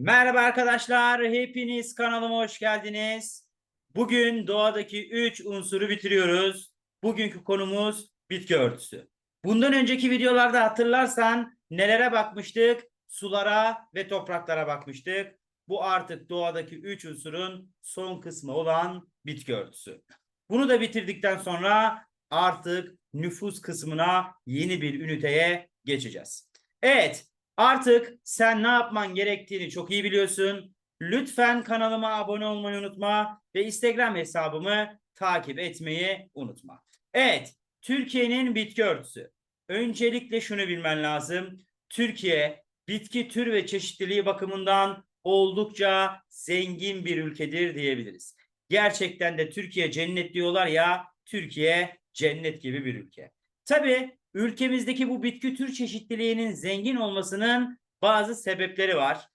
Merhaba arkadaşlar, hepiniz kanalıma hoş geldiniz. Bugün doğadaki 3 unsuru bitiriyoruz. Bugünkü konumuz bitki örtüsü. Bundan önceki videolarda hatırlarsan nelere bakmıştık? Sulara ve topraklara bakmıştık. Bu artık doğadaki 3 unsurun son kısmı olan bitki örtüsü. Bunu da bitirdikten sonra artık nüfus kısmına yeni bir üniteye geçeceğiz. Evet, Artık sen ne yapman gerektiğini çok iyi biliyorsun. Lütfen kanalıma abone olmayı unutma ve Instagram hesabımı takip etmeyi unutma. Evet, Türkiye'nin bitki örtüsü. Öncelikle şunu bilmen lazım. Türkiye bitki tür ve çeşitliliği bakımından oldukça zengin bir ülkedir diyebiliriz. Gerçekten de Türkiye cennet diyorlar ya, Türkiye cennet gibi bir ülke. Tabii ülkemizdeki bu bitki tür çeşitliliğinin zengin olmasının bazı sebepleri var.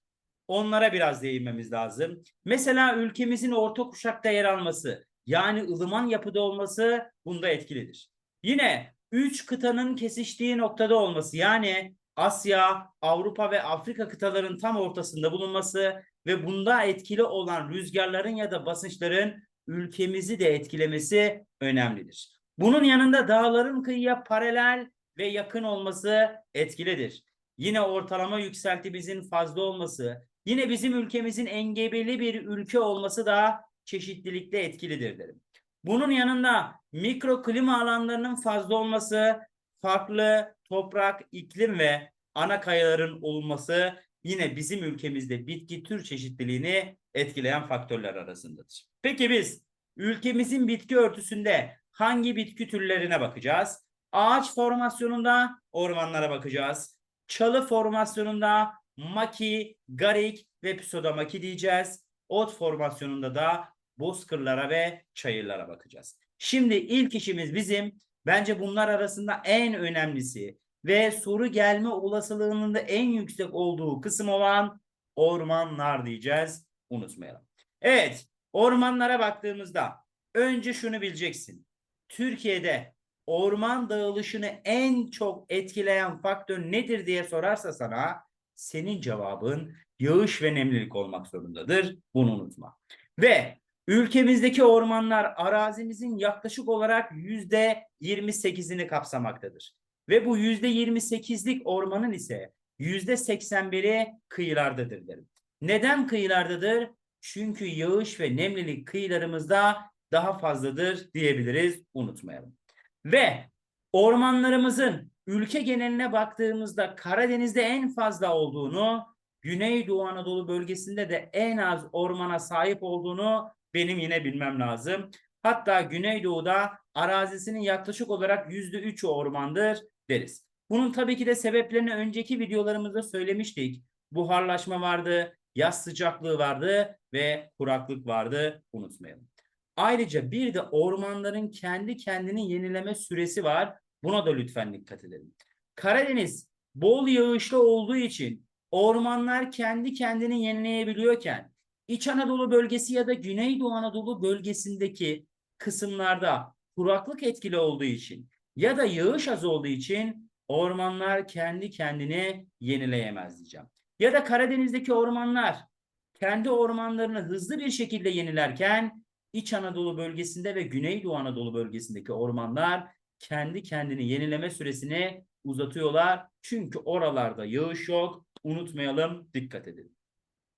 Onlara biraz değinmemiz lazım. Mesela ülkemizin orta kuşakta yer alması, yani ılıman yapıda olması bunda etkilidir. Yine üç kıtanın kesiştiği noktada olması, yani Asya, Avrupa ve Afrika kıtaların tam ortasında bulunması ve bunda etkili olan rüzgarların ya da basınçların ülkemizi de etkilemesi önemlidir. Bunun yanında dağların kıyıya paralel ve yakın olması etkilidir. Yine ortalama yükseltimizin fazla olması, yine bizim ülkemizin engebeli bir ülke olması da çeşitlilikte etkilidir derim. Bunun yanında mikro klima alanlarının fazla olması, farklı toprak, iklim ve ana kayaların olması yine bizim ülkemizde bitki tür çeşitliliğini etkileyen faktörler arasındadır. Peki biz ülkemizin bitki örtüsünde hangi bitki türlerine bakacağız? Ağaç formasyonunda ormanlara bakacağız. Çalı formasyonunda maki, garik ve pseudomaki diyeceğiz. Ot formasyonunda da bozkırlara ve çayırlara bakacağız. Şimdi ilk işimiz bizim bence bunlar arasında en önemlisi ve soru gelme olasılığının da en yüksek olduğu kısım olan ormanlar diyeceğiz. Unutmayalım. Evet, ormanlara baktığımızda önce şunu bileceksin. Türkiye'de orman dağılışını en çok etkileyen faktör nedir diye sorarsa sana senin cevabın yağış ve nemlilik olmak zorundadır. Bunu unutma. Ve ülkemizdeki ormanlar arazimizin yaklaşık olarak yüzde 28'ini kapsamaktadır. Ve bu yüzde 28'lik ormanın ise yüzde 81'i kıyılardadır derim. Neden kıyılardadır? Çünkü yağış ve nemlilik kıyılarımızda daha fazladır diyebiliriz. Unutmayalım. Ve ormanlarımızın ülke geneline baktığımızda Karadeniz'de en fazla olduğunu, Güneydoğu Anadolu bölgesinde de en az ormana sahip olduğunu benim yine bilmem lazım. Hatta Güneydoğu'da arazisinin yaklaşık olarak yüzde üçü ormandır deriz. Bunun tabii ki de sebeplerini önceki videolarımızda söylemiştik. Buharlaşma vardı, yaz sıcaklığı vardı ve kuraklık vardı unutmayalım. Ayrıca bir de ormanların kendi kendini yenileme süresi var. Buna da lütfen dikkat edelim. Karadeniz bol yağışlı olduğu için ormanlar kendi kendini yenileyebiliyorken İç Anadolu bölgesi ya da Güneydoğu Anadolu bölgesindeki kısımlarda kuraklık etkili olduğu için ya da yağış az olduğu için ormanlar kendi kendini yenileyemez diyeceğim. Ya da Karadeniz'deki ormanlar kendi ormanlarını hızlı bir şekilde yenilerken İç Anadolu bölgesinde ve Güneydoğu Anadolu bölgesindeki ormanlar kendi kendini yenileme süresini uzatıyorlar. Çünkü oralarda yağış yok. Unutmayalım, dikkat edelim.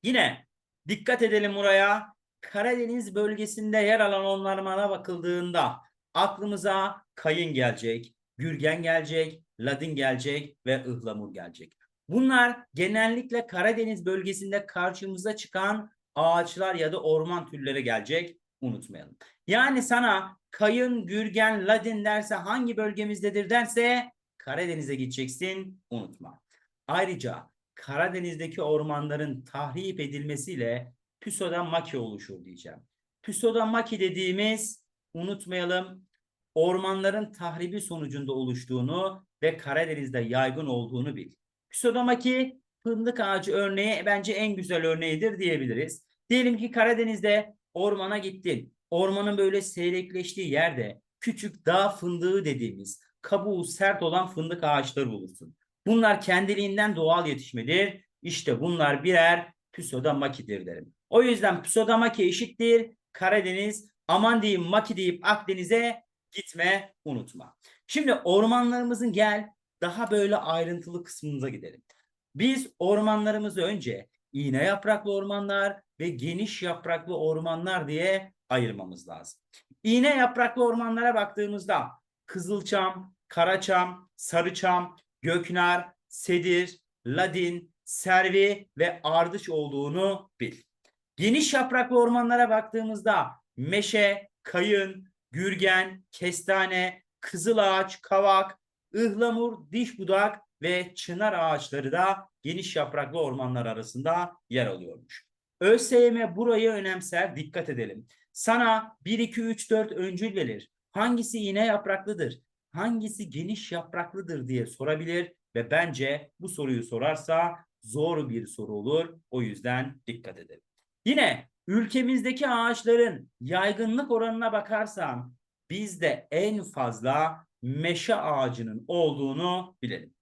Yine dikkat edelim buraya. Karadeniz bölgesinde yer alan ormanlara bakıldığında aklımıza kayın gelecek, gürgen gelecek, ladin gelecek ve ıhlamur gelecek. Bunlar genellikle Karadeniz bölgesinde karşımıza çıkan ağaçlar ya da orman türleri gelecek unutmayalım. Yani sana kayın, gürgen, ladin derse hangi bölgemizdedir derse Karadeniz'e gideceksin unutma. Ayrıca Karadeniz'deki ormanların tahrip edilmesiyle Püsoda maki oluşur diyeceğim. Püsoda maki dediğimiz unutmayalım ormanların tahribi sonucunda oluştuğunu ve Karadeniz'de yaygın olduğunu bil. Püsoda maki fındık ağacı örneği bence en güzel örneğidir diyebiliriz. Diyelim ki Karadeniz'de ormana gittin. Ormanın böyle seyrekleştiği yerde küçük dağ fındığı dediğimiz kabuğu sert olan fındık ağaçları bulursun. Bunlar kendiliğinden doğal yetişmedir. İşte bunlar birer Pseudomachy'dir derim. O yüzden Pseudomachy eşittir Karadeniz. Aman diyeyim Maki deyip Akdeniz'e gitme unutma. Şimdi ormanlarımızın gel daha böyle ayrıntılı kısmımıza gidelim. Biz ormanlarımızı önce iğne yapraklı ormanlar ve geniş yapraklı ormanlar diye ayırmamız lazım. İğne yapraklı ormanlara baktığımızda kızılçam, karaçam, sarıçam, göknar, sedir, ladin, servi ve ardıç olduğunu bil. Geniş yapraklı ormanlara baktığımızda meşe, kayın, gürgen, kestane, kızılağaç, kavak, ıhlamur, diş budak ve çınar ağaçları da geniş yapraklı ormanlar arasında yer alıyormuş. ÖSYM burayı önemser, dikkat edelim. Sana 1, 2, 3, 4 öncül verir. Hangisi iğne yapraklıdır? Hangisi geniş yapraklıdır diye sorabilir ve bence bu soruyu sorarsa zor bir soru olur. O yüzden dikkat edelim. Yine ülkemizdeki ağaçların yaygınlık oranına bakarsan bizde en fazla meşe ağacının olduğunu bilelim.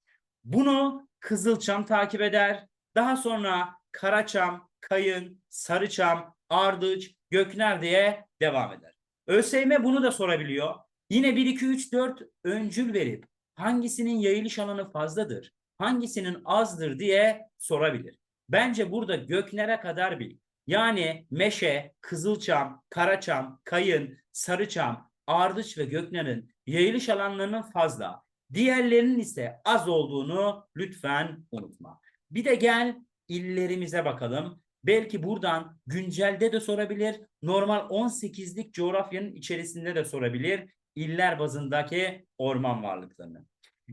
Bunu kızılçam takip eder. Daha sonra karaçam, kayın, sarıçam, ardıç, gökner diye devam eder. ÖSYM bunu da sorabiliyor. Yine 1, 2, 3, 4 öncül verip hangisinin yayılış alanı fazladır, hangisinin azdır diye sorabilir. Bence burada göknere kadar bil. Yani meşe, kızılçam, karaçam, kayın, sarıçam, ardıç ve göknerin yayılış alanlarının fazla, diğerlerinin ise az olduğunu lütfen unutma. Bir de gel illerimize bakalım. Belki buradan güncelde de sorabilir, normal 18'lik coğrafyanın içerisinde de sorabilir iller bazındaki orman varlıklarını.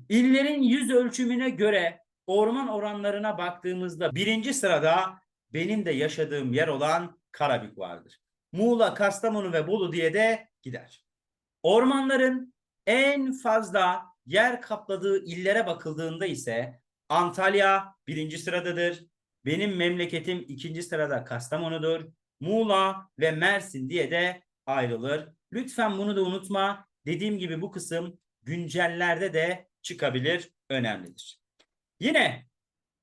İllerin yüz ölçümüne göre orman oranlarına baktığımızda birinci sırada benim de yaşadığım yer olan Karabük vardır. Muğla, Kastamonu ve Bolu diye de gider. Ormanların en fazla yer kapladığı illere bakıldığında ise Antalya birinci sıradadır. Benim memleketim ikinci sırada Kastamonu'dur. Muğla ve Mersin diye de ayrılır. Lütfen bunu da unutma. Dediğim gibi bu kısım güncellerde de çıkabilir, önemlidir. Yine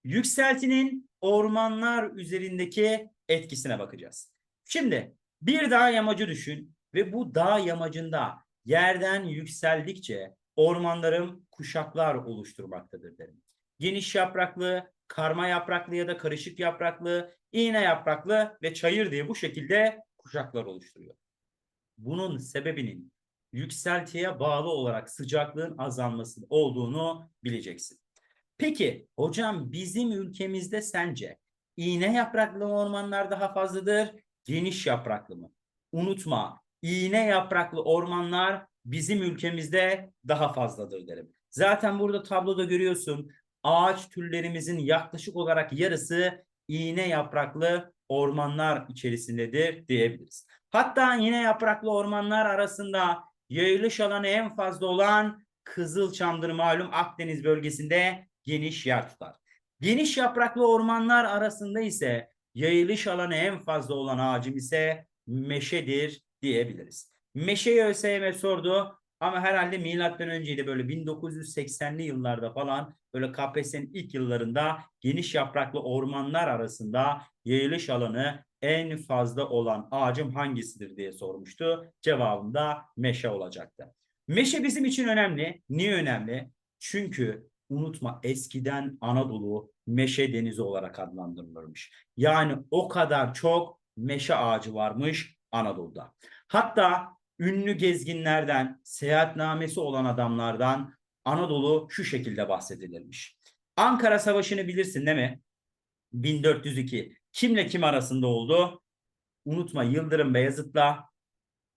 yükseltinin ormanlar üzerindeki etkisine bakacağız. Şimdi bir dağ yamacı düşün ve bu dağ yamacında yerden yükseldikçe ormanlarım kuşaklar oluşturmaktadır derim. Geniş yapraklı, karma yapraklı ya da karışık yapraklı, iğne yapraklı ve çayır diye bu şekilde kuşaklar oluşturuyor. Bunun sebebinin yükseltiye bağlı olarak sıcaklığın azalması olduğunu bileceksin. Peki hocam bizim ülkemizde sence iğne yapraklı ormanlar daha fazladır, geniş yapraklı mı? Unutma, iğne yapraklı ormanlar bizim ülkemizde daha fazladır derim. Zaten burada tabloda görüyorsun ağaç türlerimizin yaklaşık olarak yarısı iğne yapraklı ormanlar içerisindedir diyebiliriz. Hatta iğne yapraklı ormanlar arasında yayılış alanı en fazla olan Kızılçam'dır malum Akdeniz bölgesinde geniş yer tutar. Geniş yapraklı ormanlar arasında ise yayılış alanı en fazla olan ağacım ise meşedir diyebiliriz. Meşeyi ÖSYM sordu ama herhalde milattan önceydi böyle 1980'li yıllarda falan böyle KPSS'nin ilk yıllarında geniş yapraklı ormanlar arasında yayılış alanı en fazla olan ağacım hangisidir diye sormuştu. Cevabım meşe olacaktı. Meşe bizim için önemli. Niye önemli? Çünkü unutma eskiden Anadolu meşe denizi olarak adlandırılırmış. Yani o kadar çok meşe ağacı varmış Anadolu'da. Hatta ünlü gezginlerden, seyahatnamesi olan adamlardan Anadolu şu şekilde bahsedilirmiş. Ankara Savaşı'nı bilirsin değil mi? 1402. Kimle kim arasında oldu? Unutma Yıldırım Beyazıt'la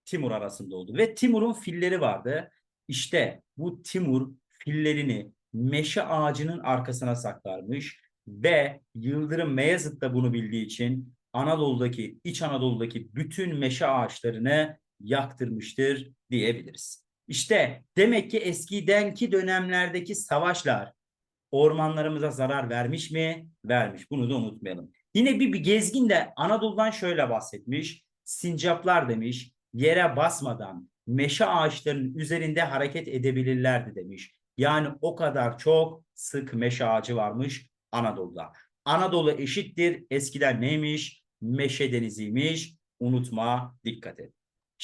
Timur arasında oldu. Ve Timur'un filleri vardı. İşte bu Timur fillerini meşe ağacının arkasına saklarmış ve Yıldırım Beyazıt da bunu bildiği için Anadolu'daki, İç Anadolu'daki bütün meşe ağaçlarını yaktırmıştır diyebiliriz. İşte demek ki eskidenki dönemlerdeki savaşlar ormanlarımıza zarar vermiş mi? Vermiş. Bunu da unutmayalım. Yine bir, bir gezgin de Anadolu'dan şöyle bahsetmiş. Sincaplar demiş yere basmadan meşe ağaçlarının üzerinde hareket edebilirlerdi demiş. Yani o kadar çok sık meşe ağacı varmış Anadolu'da. Anadolu eşittir. Eskiden neymiş? Meşe deniziymiş. Unutma, dikkat et.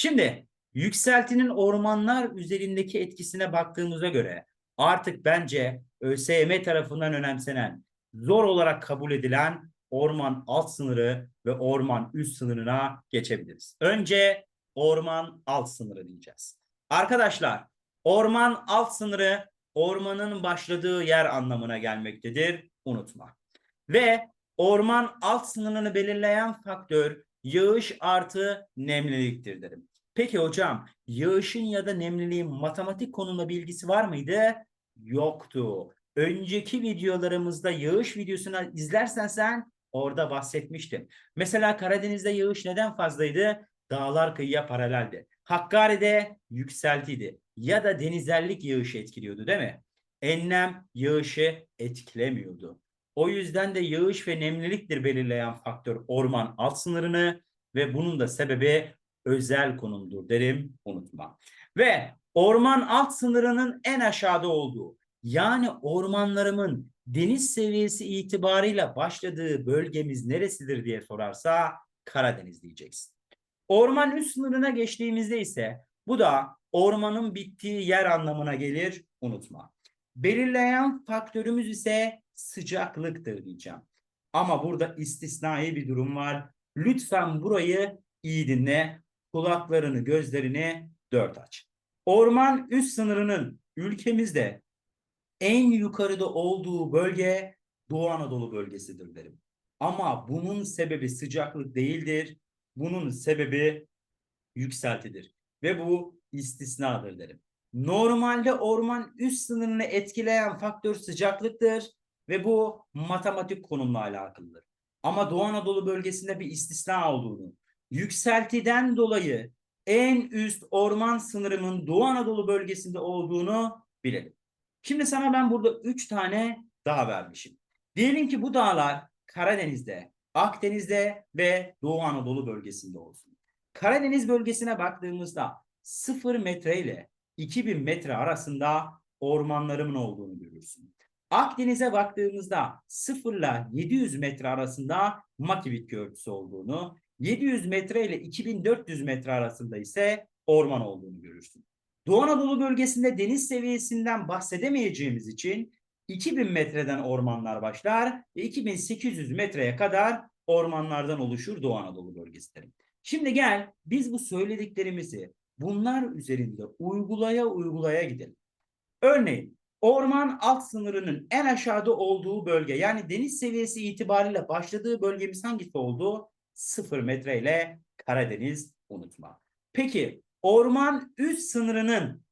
Şimdi yükseltinin ormanlar üzerindeki etkisine baktığımıza göre artık bence ÖSYM tarafından önemsenen, zor olarak kabul edilen orman alt sınırı ve orman üst sınırına geçebiliriz. Önce orman alt sınırı diyeceğiz. Arkadaşlar orman alt sınırı ormanın başladığı yer anlamına gelmektedir. Unutma. Ve orman alt sınırını belirleyen faktör yağış artı nemliliktir dedim. Peki hocam yağışın ya da nemliliğin matematik konumla bilgisi var mıydı? Yoktu. Önceki videolarımızda yağış videosunu izlersen sen orada bahsetmiştim. Mesela Karadeniz'de yağış neden fazlaydı? Dağlar kıyıya paraleldi. Hakkari'de yükseltiydi. Ya da denizlerlik yağışı etkiliyordu değil mi? Enlem yağışı etkilemiyordu. O yüzden de yağış ve nemliliktir belirleyen faktör orman alt sınırını ve bunun da sebebi özel konumdur derim unutma. Ve orman alt sınırının en aşağıda olduğu yani ormanlarımın deniz seviyesi itibarıyla başladığı bölgemiz neresidir diye sorarsa Karadeniz diyeceksin. Orman üst sınırına geçtiğimizde ise bu da ormanın bittiği yer anlamına gelir unutma. Belirleyen faktörümüz ise sıcaklıktır diyeceğim. Ama burada istisnai bir durum var. Lütfen burayı iyi dinle. Kulaklarını, gözlerini dört aç. Orman üst sınırının ülkemizde en yukarıda olduğu bölge Doğu Anadolu bölgesidir derim. Ama bunun sebebi sıcaklık değildir. Bunun sebebi yükseltidir. Ve bu istisnadır derim. Normalde orman üst sınırını etkileyen faktör sıcaklıktır ve bu matematik konumla alakalıdır. Ama Doğu Anadolu bölgesinde bir istisna olduğunu, yükseltiden dolayı en üst orman sınırının Doğu Anadolu bölgesinde olduğunu bilelim. Şimdi sana ben burada üç tane dağ vermişim. Diyelim ki bu dağlar Karadeniz'de, Akdeniz'de ve Doğu Anadolu bölgesinde olsun. Karadeniz bölgesine baktığımızda 0 metre ile 2000 metre arasında ormanlarımın olduğunu görürsün. Akdeniz'e baktığımızda 0 ile 700 metre arasında maki örtüsü olduğunu, 700 metre ile 2400 metre arasında ise orman olduğunu görürsün. Doğu Anadolu bölgesinde deniz seviyesinden bahsedemeyeceğimiz için 2000 metreden ormanlar başlar ve 2800 metreye kadar ormanlardan oluşur Doğu Anadolu bölgesi. Şimdi gel biz bu söylediklerimizi bunlar üzerinde uygulaya uygulaya gidelim. Örneğin orman alt sınırının en aşağıda olduğu bölge yani deniz seviyesi itibariyle başladığı bölgemiz hangisi oldu? 0 metre ile Karadeniz unutma. Peki orman üst sınırının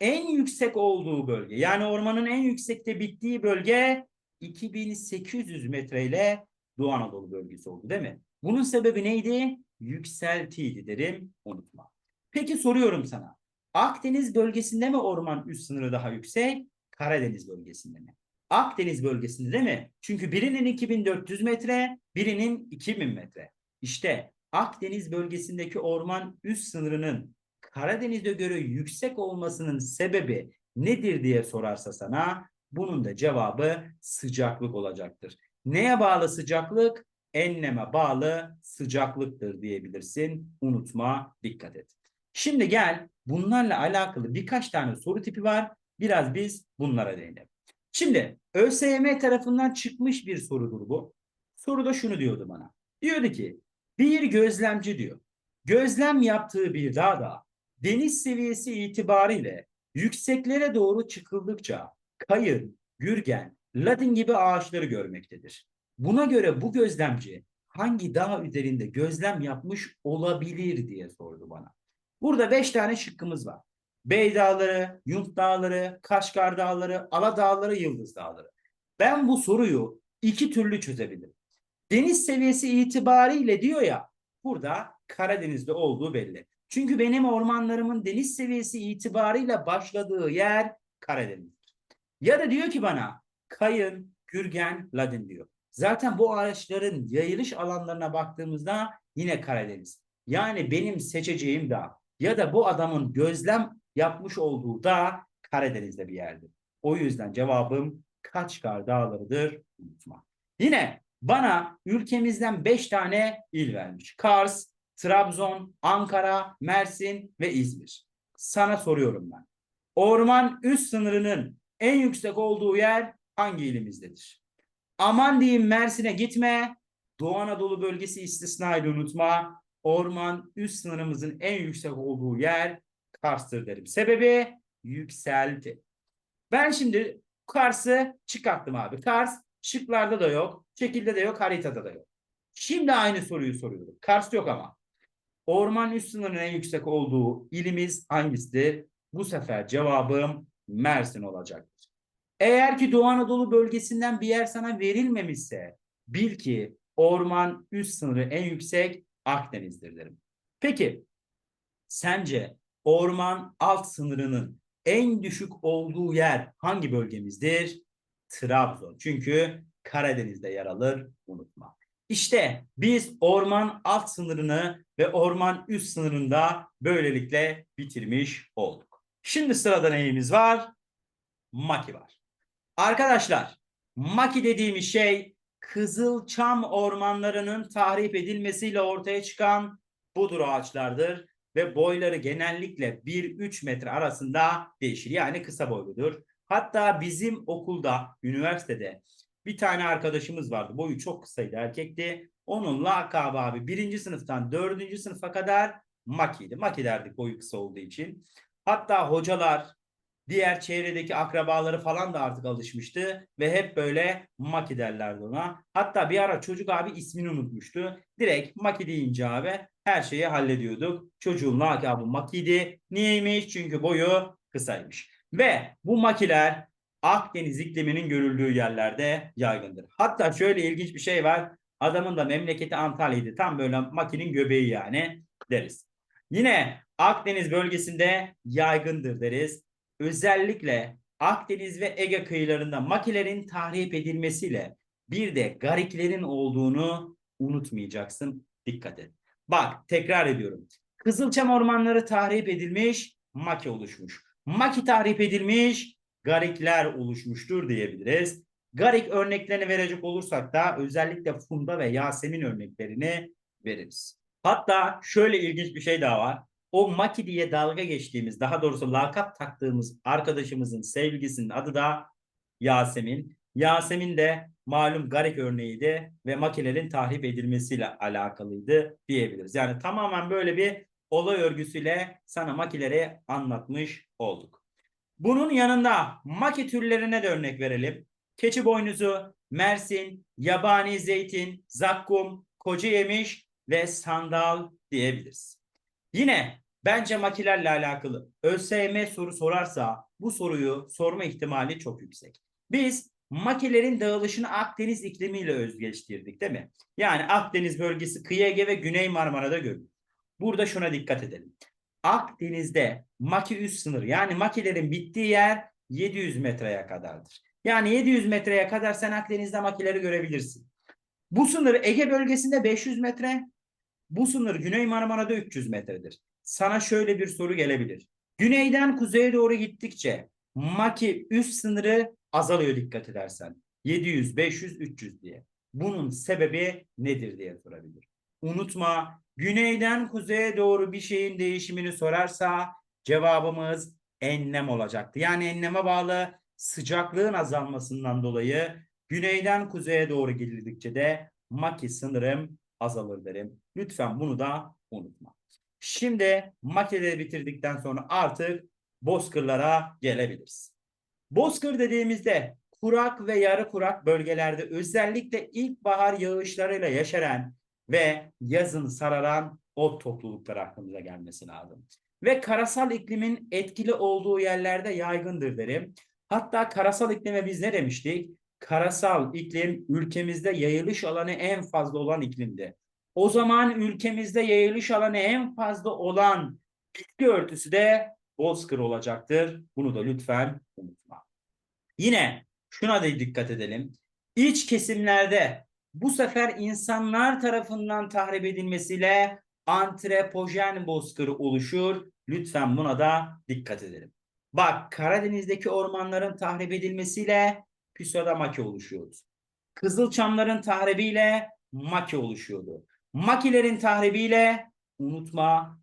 en yüksek olduğu bölge yani ormanın en yüksekte bittiği bölge 2800 metre ile Doğu Anadolu bölgesi oldu değil mi? Bunun sebebi neydi? Yükseltiydi derim unutma. Peki soruyorum sana. Akdeniz bölgesinde mi orman üst sınırı daha yüksek? Karadeniz bölgesinde mi? Akdeniz bölgesinde değil mi? Çünkü birinin 2400 metre, birinin 2000 metre. İşte Akdeniz bölgesindeki orman üst sınırının Karadeniz'e göre yüksek olmasının sebebi nedir diye sorarsa sana bunun da cevabı sıcaklık olacaktır. Neye bağlı sıcaklık? Enleme bağlı sıcaklıktır diyebilirsin. Unutma, dikkat et. Şimdi gel bunlarla alakalı birkaç tane soru tipi var. Biraz biz bunlara değinelim. Şimdi ÖSYM tarafından çıkmış bir sorudur bu. Soruda şunu diyordu bana. Diyordu ki bir gözlemci diyor. Gözlem yaptığı bir dağda deniz seviyesi itibariyle yükseklere doğru çıkıldıkça kayın, gürgen, ladin gibi ağaçları görmektedir. Buna göre bu gözlemci hangi dağ üzerinde gözlem yapmış olabilir diye sordu bana. Burada beş tane şıkkımız var. Bey Dağları, Yunt Dağları, Kaşgar Dağları, Ala Dağları, Yıldız Dağları. Ben bu soruyu iki türlü çözebilirim. Deniz seviyesi itibariyle diyor ya, burada Karadeniz'de olduğu belli. Çünkü benim ormanlarımın deniz seviyesi itibarıyla başladığı yer Karadeniz. Ya da diyor ki bana Kayın, Gürgen, Ladin diyor. Zaten bu ağaçların yayılış alanlarına baktığımızda yine Karadeniz. Yani benim seçeceğim dağ ya da bu adamın gözlem yapmış olduğu dağ Karadeniz'de bir yerdir. O yüzden cevabım Kaçkar Dağları'dır unutma. Yine Bana ülkemizden 5 tane il vermiş. Kars, Trabzon, Ankara, Mersin ve İzmir. Sana soruyorum ben. Orman üst sınırının en yüksek olduğu yer hangi ilimizdedir? Aman diyeyim Mersin'e gitme. Doğu Anadolu bölgesi istisnaydı unutma. Orman üst sınırımızın en yüksek olduğu yer Kars'tır derim. Sebebi yükseldi. Ben şimdi Kars'ı çıkarttım abi. Kars şıklarda da yok, şekilde de yok, haritada da yok. Şimdi aynı soruyu soruyorum. Kars yok ama. Orman üst sınırının en yüksek olduğu ilimiz hangisidir? Bu sefer cevabım Mersin olacaktır. Eğer ki Doğu Anadolu bölgesinden bir yer sana verilmemişse bil ki orman üst sınırı en yüksek Akdeniz'dir derim. Peki sence orman alt sınırının en düşük olduğu yer hangi bölgemizdir? Trabzon. Çünkü Karadeniz'de yer alır unutma. İşte biz orman alt sınırını ve orman üst sınırında böylelikle bitirmiş olduk. Şimdi sırada neyimiz var? Maki var. Arkadaşlar, Maki dediğimiz şey Kızılçam ormanlarının tahrip edilmesiyle ortaya çıkan budur ağaçlardır ve boyları genellikle 1-3 metre arasında değişir. Yani kısa boyludur. Hatta bizim okulda, üniversitede bir tane arkadaşımız vardı. Boyu çok kısaydı, erkekti. Onun lakabı abi birinci sınıftan dördüncü sınıfa kadar Maki'ydi. Maki derdik boyu kısa olduğu için. Hatta hocalar, diğer çevredeki akrabaları falan da artık alışmıştı ve hep böyle Maki derlerdi ona. Hatta bir ara çocuk abi ismini unutmuştu. Direkt Maki deyince abi her şeyi hallediyorduk. Çocuğun lakabı Maki'ydi. Niyeymiş? Çünkü boyu kısaymış. Ve bu makiler Akdeniz ikliminin görüldüğü yerlerde yaygındır. Hatta şöyle ilginç bir şey var. Adamın da memleketi Antalya'ydı. Tam böyle makinin göbeği yani deriz. Yine Akdeniz bölgesinde yaygındır deriz. Özellikle Akdeniz ve Ege kıyılarında makilerin tahrip edilmesiyle bir de gariklerin olduğunu unutmayacaksın. Dikkat et. Bak tekrar ediyorum. Kızılçam ormanları tahrip edilmiş, maki oluşmuş. Maki tahrip edilmiş, garikler oluşmuştur diyebiliriz. Garik örneklerini verecek olursak da özellikle Funda ve Yasemin örneklerini veririz. Hatta şöyle ilginç bir şey daha var. O Maki diye dalga geçtiğimiz, daha doğrusu lakap taktığımız arkadaşımızın sevgilisinin adı da Yasemin. Yasemin de malum Garik örneğiydi ve makinelerin tahrip edilmesiyle alakalıydı diyebiliriz. Yani tamamen böyle bir olay örgüsüyle sana makileri anlatmış olduk. Bunun yanında maki türlerine de örnek verelim. Keçi boynuzu, mersin, yabani zeytin, zakkum, koca yemiş ve sandal diyebiliriz. Yine bence makilerle alakalı ÖSYM soru sorarsa bu soruyu sorma ihtimali çok yüksek. Biz makilerin dağılışını Akdeniz iklimiyle özgeçtirdik değil mi? Yani Akdeniz bölgesi kıyı Ege ve Güney Marmara'da görülür. Burada şuna dikkat edelim. Akdeniz'de maki üst sınır yani makilerin bittiği yer 700 metreye kadardır. Yani 700 metreye kadar sen Akdeniz'de makileri görebilirsin. Bu sınır Ege bölgesinde 500 metre, bu sınır Güney Marmara'da 300 metredir. Sana şöyle bir soru gelebilir. Güneyden kuzeye doğru gittikçe maki üst sınırı azalıyor dikkat edersen. 700, 500, 300 diye. Bunun sebebi nedir diye sorabilir. Unutma güneyden kuzeye doğru bir şeyin değişimini sorarsa cevabımız enlem olacaktı. Yani enleme bağlı sıcaklığın azalmasından dolayı güneyden kuzeye doğru gidildikçe de maki sınırım azalır derim. Lütfen bunu da unutma. Şimdi makileri bitirdikten sonra artık bozkırlara gelebiliriz. Bozkır dediğimizde kurak ve yarı kurak bölgelerde özellikle ilkbahar yağışlarıyla yaşaran ve yazın sararan ot toplulukları aklımıza gelmesi lazım. Ve karasal iklimin etkili olduğu yerlerde yaygındır derim. Hatta karasal iklime biz ne demiştik? Karasal iklim ülkemizde yayılış alanı en fazla olan iklimdi. O zaman ülkemizde yayılış alanı en fazla olan bitki örtüsü de bozkır olacaktır. Bunu da lütfen unutma. Yine şuna da dikkat edelim. İç kesimlerde bu sefer insanlar tarafından tahrip edilmesiyle antrepojen bozkırı oluşur. Lütfen buna da dikkat edelim. Bak Karadeniz'deki ormanların tahrip edilmesiyle pseudomaki oluşuyor. Kızılçamların tahribiyle maki oluşuyordu. Makilerin tahribiyle unutma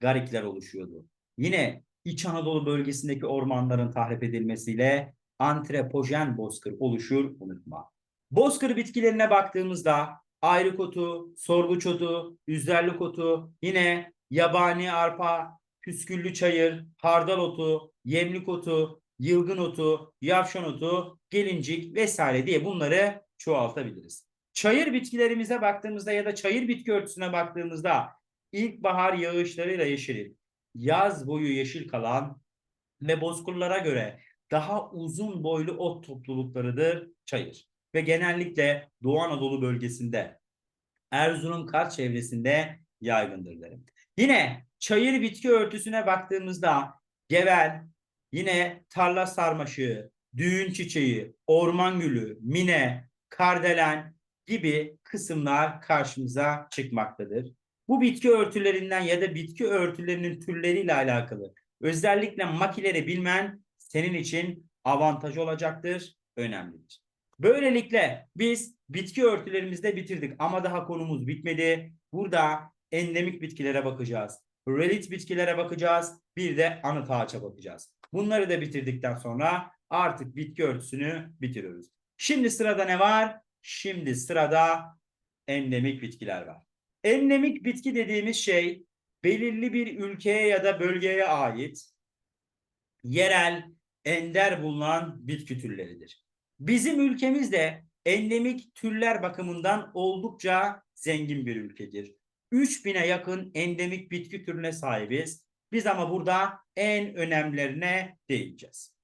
garikler oluşuyordu. Yine İç Anadolu bölgesindeki ormanların tahrip edilmesiyle antrepojen bozkır oluşur unutma. Bozkır bitkilerine baktığımızda ayrık otu, sorguç otu, üzerlik otu, yine yabani arpa, püsküllü çayır, hardal otu, yemlik otu, yılgın otu, yavşan otu, gelincik vesaire diye bunları çoğaltabiliriz. Çayır bitkilerimize baktığımızda ya da çayır bitki örtüsüne baktığımızda ilkbahar yağışlarıyla yeşerip yaz boyu yeşil kalan ve bozkırlara göre daha uzun boylu ot topluluklarıdır çayır. Ve genellikle Doğu Anadolu bölgesinde Erzurum Kars çevresinde yaygındır derim. Yine çayır bitki örtüsüne baktığımızda gevel, yine tarla sarmaşığı, düğün çiçeği, orman gülü, mine, kardelen gibi kısımlar karşımıza çıkmaktadır. Bu bitki örtülerinden ya da bitki örtülerinin türleriyle alakalı özellikle makileri bilmen senin için avantaj olacaktır, önemlidir. Böylelikle biz bitki örtülerimizde bitirdik ama daha konumuz bitmedi. Burada endemik bitkilere bakacağız. Relit bitkilere bakacağız. Bir de anıt ağaça bakacağız. Bunları da bitirdikten sonra artık bitki örtüsünü bitiriyoruz. Şimdi sırada ne var? Şimdi sırada endemik bitkiler var. Endemik bitki dediğimiz şey belirli bir ülkeye ya da bölgeye ait yerel, ender bulunan bitki türleridir. Bizim ülkemizde endemik türler bakımından oldukça zengin bir ülkedir. 3000'e yakın endemik bitki türüne sahibiz. Biz ama burada en önemlilerine değineceğiz.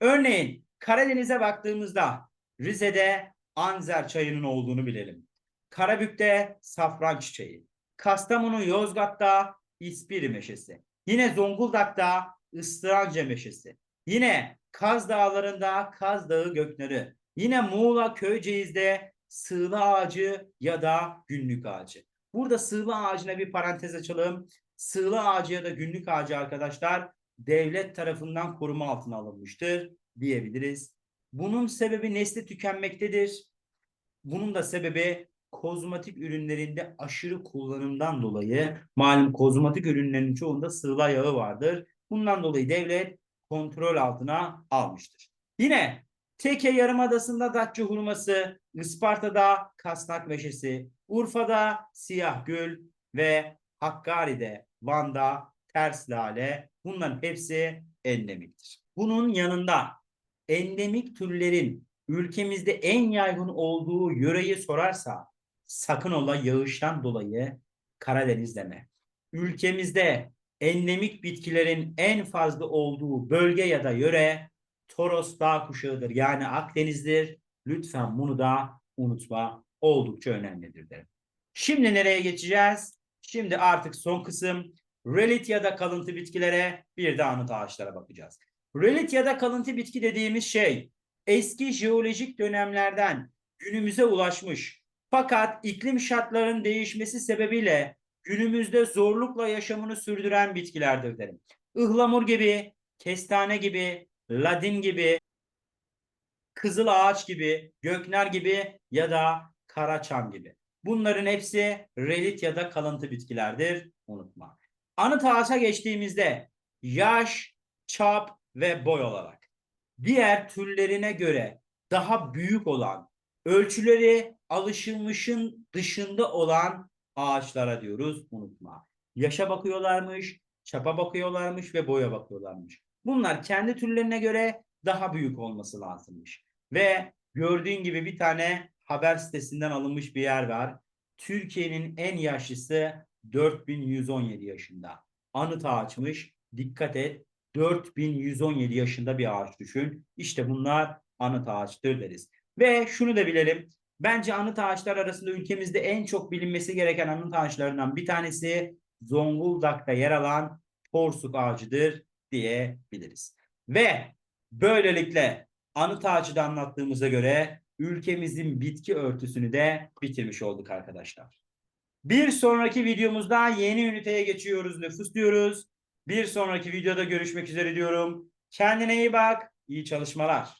Örneğin Karadeniz'e baktığımızda Rize'de Anzer çayının olduğunu bilelim. Karabük'te safran çiçeği. Kastamonu Yozgat'ta İspiri meşesi. Yine Zonguldak'ta ıstıranca meşesi. Yine Kaz Dağları'nda Kaz Dağı göknarı. Yine Muğla Köyceğiz'de sığla ağacı ya da günlük ağacı. Burada sığla ağacına bir parantez açalım. Sığla ağacı ya da günlük ağacı arkadaşlar devlet tarafından koruma altına alınmıştır diyebiliriz. Bunun sebebi nesli tükenmektedir. Bunun da sebebi kozmetik ürünlerinde aşırı kullanımdan dolayı malum kozmetik ürünlerin çoğunda sığla yağı vardır. Bundan dolayı devlet kontrol altına almıştır. Yine Teke Yarımadası'nda Datça hurması, Isparta'da kasnak meşesi, Urfa'da siyah gül ve Hakkari'de, Van'da ters lale bunların hepsi endemiktir. Bunun yanında endemik türlerin ülkemizde en yaygın olduğu yöreyi sorarsa sakın ola yağıştan dolayı Karadeniz deme. Ülkemizde endemik bitkilerin en fazla olduğu bölge ya da yöre Toros Dağ kuşağıdır. Yani Akdeniz'dir. Lütfen bunu da unutma. Oldukça önemlidir derim. Şimdi nereye geçeceğiz? Şimdi artık son kısım relit ya da kalıntı bitkilere bir de anıt ağaçlara bakacağız. Relit ya da kalıntı bitki dediğimiz şey eski jeolojik dönemlerden günümüze ulaşmış fakat iklim şartlarının değişmesi sebebiyle günümüzde zorlukla yaşamını sürdüren bitkilerdir derim. Ihlamur gibi, kestane gibi, ladin gibi, kızıl ağaç gibi, gökner gibi ya da karaçam gibi. Bunların hepsi relit ya da kalıntı bitkilerdir. Unutma. Anıt ağaça geçtiğimizde yaş, çap ve boy olarak diğer türlerine göre daha büyük olan, ölçüleri alışılmışın dışında olan ağaçlara diyoruz. Unutma. Yaşa bakıyorlarmış, çapa bakıyorlarmış ve boya bakıyorlarmış. Bunlar kendi türlerine göre daha büyük olması lazımmış. Ve gördüğün gibi bir tane haber sitesinden alınmış bir yer var. Türkiye'nin en yaşlısı 4117 yaşında. Anıt ağaçmış. Dikkat et. 4117 yaşında bir ağaç düşün. İşte bunlar anıt ağaçtır deriz. Ve şunu da bilelim. Bence anıt ağaçlar arasında ülkemizde en çok bilinmesi gereken anıt ağaçlarından bir tanesi Zonguldak'ta yer alan porsuk ağacıdır diyebiliriz. Ve böylelikle anıt ağacı da anlattığımıza göre ülkemizin bitki örtüsünü de bitirmiş olduk arkadaşlar. Bir sonraki videomuzda yeni üniteye geçiyoruz, nüfus diyoruz. Bir sonraki videoda görüşmek üzere diyorum. Kendine iyi bak, iyi çalışmalar.